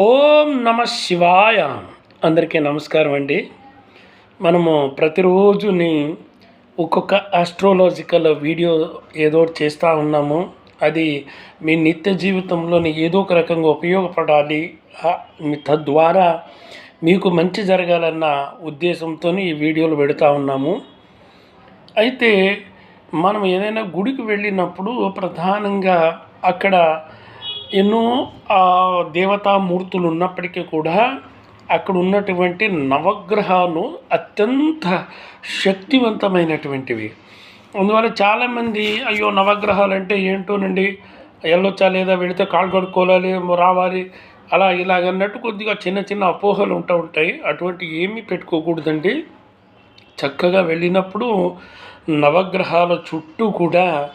ఓం నమ శివాయ. అందరికీ నమస్కారం అండి. మనము ప్రతిరోజుని ఒక్కొక్క ఆస్ట్రోలాజికల్ వీడియో ఏదో చేస్తూ ఉన్నాము. అది మీ నిత్య జీవితంలోని ఏదో ఒక రకంగా ఉపయోగపడాలి. తద్వారా మీకు మంచి జరగాలన్న ఉద్దేశంతో ఈ వీడియోలు పెడతా ఉన్నాము. అయితే మనం ఏదైనా గుడికి వెళ్ళినప్పుడు ప్రధానంగా అక్కడ ఎన్నో దేవతా దేవతామూర్తులు ఉన్నప్పటికీ కూడా అక్కడ ఉన్నటువంటి నవగ్రహాలు అత్యంత శక్తివంతమైనటువంటివి. అందువల్ల చాలామంది అయ్యో నవగ్రహాలు అంటే ఏంటోనండి? వెళ్ళొచ్చా లేదా వెళితే కాళ్ళు కడుక్కోవాలి రావాలి అలా ఇలాగన్నట్టు కొద్దిగా చిన్న చిన్న అపోహలు ఉంటూ ఉంటాయి. అటువంటి ఏమీ పెట్టుకోకూడదండి. చక్కగా వెళ్ళినప్పుడు నవగ్రహాల చుట్టూ కూడా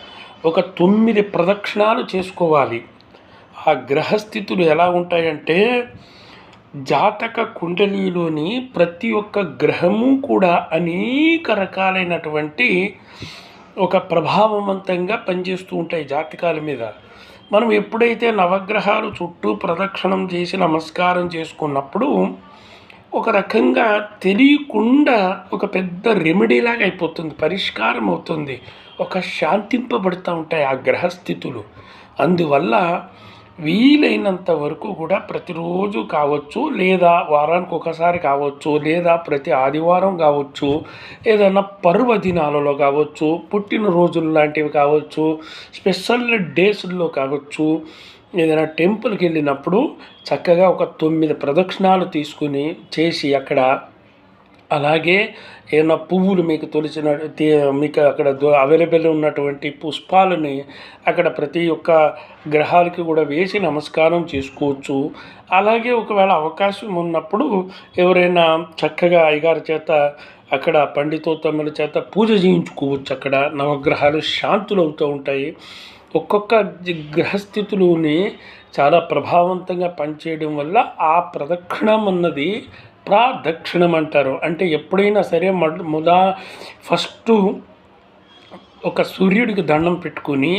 ఒక తొమ్మిది ప్రదక్షిణాలు చేసుకోవాలి. ఆ గ్రహస్థితులు ఎలా ఉంటాయంటే జాతక కుండలిలోని ప్రతి ఒక్క గ్రహము కూడా అనేక రకాలైనటువంటి ఒక ప్రభావవంతంగా పనిచేస్తూ ఉంటాయి జాతకాల మీద. మనం ఎప్పుడైతే నవగ్రహాలు చుట్టూ ప్రదక్షిణం చేసి నమస్కారం చేసుకున్నప్పుడు ఒక రకంగా తెలియకుండా ఒక పెద్ద రెమెడీలాగా అయిపోతుంది పరిష్కారం అవుతుంది ఒక శాంతింపబడుతూ ఉంటాయి ఆ గ్రహస్థితులు. అందువల్ల వీలైనంత వరకు కూడా ప్రతిరోజు కావచ్చు లేదా వారానికి ఒకసారి కావచ్చు లేదా ప్రతి ఆదివారం కావచ్చు ఏదైనా పర్వదినాలలో కావచ్చు పుట్టినరోజులు లాంటివి కావచ్చు స్పెషల్ డేస్లో కావచ్చు ఏదైనా టెంపుల్కి వెళ్ళినప్పుడు చక్కగా ఒక తొమ్మిది ప్రదక్షిణాలు తీసుకుని చేసి అక్కడ అలాగే ఏమైనా పువ్వులు మీకు తొలిచిన మీకు అక్కడ అవైలబుల్ ఉన్నటువంటి పుష్పాలని అక్కడ ప్రతి ఒక్క గ్రహాలకి కూడా వేసి నమస్కారం చేసుకోవచ్చు. అలాగే ఒకవేళ అవకాశం ఉన్నప్పుడు ఎవరైనా చక్కగా అయ్యగారి చేత అక్కడ పండితోత్తముల చేత పూజ చేయించుకోవచ్చు. అక్కడ నవగ్రహాలు శాంతులు అవుతూ ఉంటాయి. ఒక్కొక్క జ- గ్రహస్థితులని చాలా ప్రభావవంతంగా పనిచేయడం వల్ల ఆ ప్రదక్షిణం అన్నది ప్రాదక్షిణం అంటారు అంటే ఎప్పుడైనా సరే మొద మొదా ఫస్ట్ ఒక సూర్యుడికి దండం పెట్టుకుని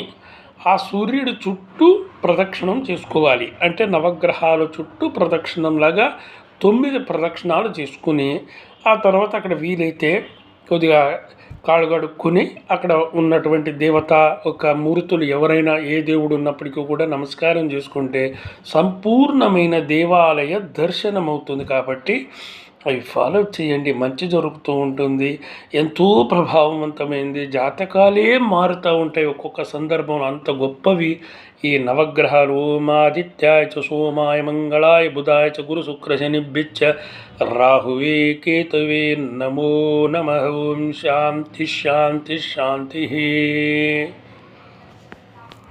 ఆ సూర్యుడి చుట్టూ ప్రదక్షిణం చేసుకోవాలి. అంటే నవగ్రహాల చుట్టూ ప్రదక్షిణంలాగా తొమ్మిది ప్రదక్షిణాలు చేసుకుని ఆ తర్వాత అక్కడ వీలైతే కొద్దిగా కాళ్ళు కడుక్కుని అక్కడ ఉన్నటువంటి దేవత ఒక మూర్తులు ఎవరైనా ఏ దేవుడు ఉన్నప్పటికీ కూడా నమస్కారం చేసుకుంటే సంపూర్ణమైన దేవాలయ దర్శనం అవుతుంది కాబట్టి అవి ఫాలో చేయండి. మంచి జరుగుతూ ఉంటుంది. ఎంతో ప్రభావవంతమైంది. జాతకాలే మారుతూ ఉంటాయి. ఒక్కొక్క సందర్భంలో అంత గొప్పవి. ఈ నవగ్రహాలు ఓమాదిత్యాయ చ సోమాయ మంగళాయ బుధాయ చ గురు శుక్ర శనిభ్యచ్చ రాహువే కేతువే నమో నమ. శాంతి శాంతి శాంతి.